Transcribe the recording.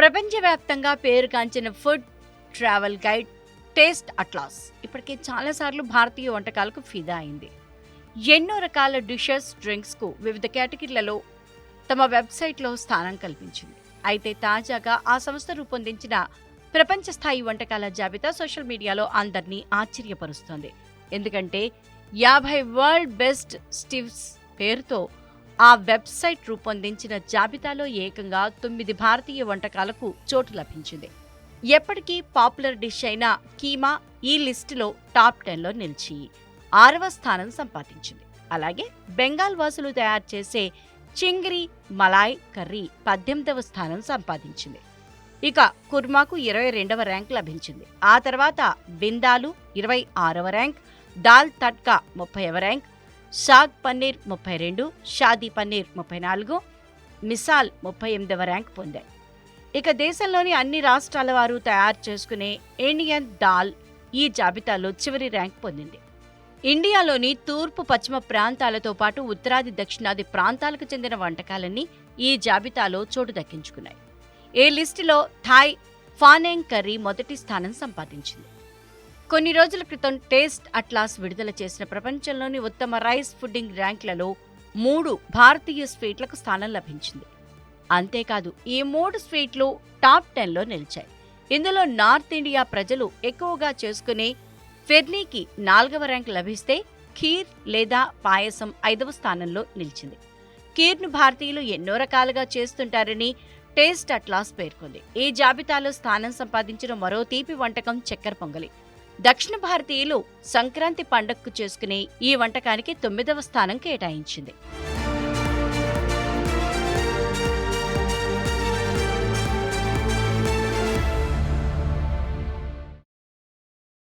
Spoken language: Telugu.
ప్రపంచవ్యాప్తంగా పేరుగాంచిన food travel guide Taste Atlas. ఇప్పటికే చాలాసార్లు భారతీయ వంటకాలకు ఫిదా అయింది. ఎన్నో రకాల డిషెస్ డ్రింక్స్కు వివిధ కేటగిరీలలో తమ వెబ్సైట్లో స్థానం కల్పించింది. అయితే తాజాగా ఆ సంస్థ రూపొందించిన ప్రపంచ స్థాయి వంటకాల జాబితా సోషల్ మీడియాలో అందరినీ ఆశ్చర్యపరుస్తోంది. ఎందుకంటే యాభై వరల్డ్ బెస్ట్ స్టివ్స్ పేరుతో ఆ వెబ్సైట్ రూపొందించిన జాబితాలో ఏకంగా తొమ్మిది భారతీయ వంటకాలకు చోటు లభించింది. ఎప్పటికీ పాపులర్ డిష్ అయిన కీమా ఈ లిస్టులో టాప్ టెన్లో నిలిచి ఆరవ స్థానం సంపాదించింది. అలాగే బెంగాల్ వాసులు తయారు చేసే చింగిరి మలాయ్ కర్రీ పద్దెనిమిదవ స్థానం సంపాదించింది. ఇక కుర్మాకు ఇరవై రెండవ ర్యాంక్ లభించింది. ఆ తర్వాత బిందాలు ఇరవై ఆరవ ర్యాంక్ దాల్ తడ్కా ముప్పైవ ర్యాంక్ షాద్ పన్నీర్ ముప్పై రెండు షాదీ పన్నీర్ ముప్పై నాలుగు మిసాల్ ముప్పై ఎనిమిదవ ర్యాంక్ పొందాయి. ఇక దేశంలోని అన్ని రాష్ట్రాల వారు తయారు చేసుకునే ఇండియన్ దాల్ ఈ జాబితాలో చివరి ర్యాంక్ పొందింది. ఇండియాలోని తూర్పు పశ్చిమ ప్రాంతాలతో పాటు ఉత్తరాది దక్షిణాది ప్రాంతాలకు చెందిన వంటకాలన్నీ ఈ జాబితాలో చోటు దక్కించుకున్నాయి. ఈ లిస్టులో థాయ్ ఫానెంగ్ కర్రీ మొదటి స్థానం సంపాదించింది. కొన్ని రోజుల క్రితం టేస్ట్ అట్లాస్ విడుదల చేసిన ప్రపంచంలోని ఉత్తమ రైస్ ఫుడ్డింగ్ ర్యాంక్లలో మూడు భారతీయ స్వీట్లకు స్థానం లభించింది. అంతేకాదు ఈ మూడు స్వీట్లు టాప్ టెన్లో నిలిచాయి. ఇందులో నార్త్ ఇండియా ప్రజలు ఎక్కువగా చేసుకునే ఫెర్నీకి నాలుగవ ర్యాంక్ లభిస్తే ఖీర్ లేదా పాయసం ఐదవ స్థానంలో నిలిచింది. ఖీర్ను భారతీయులు ఎన్నో రకాలుగా చేస్తుంటారని టేస్ట్ అట్లాస్ పేర్కొంది. ఈ జాబితాలో స్థానం సంపాదించిన మరో తీపి వంటకం చక్కెర పొంగలి. దక్షిణ భారతీయులు సంక్రాంతి పండగకు చేసుకునే ఈ వంటకానికి తొమ్మిదవ స్థానం కేటాయించింది.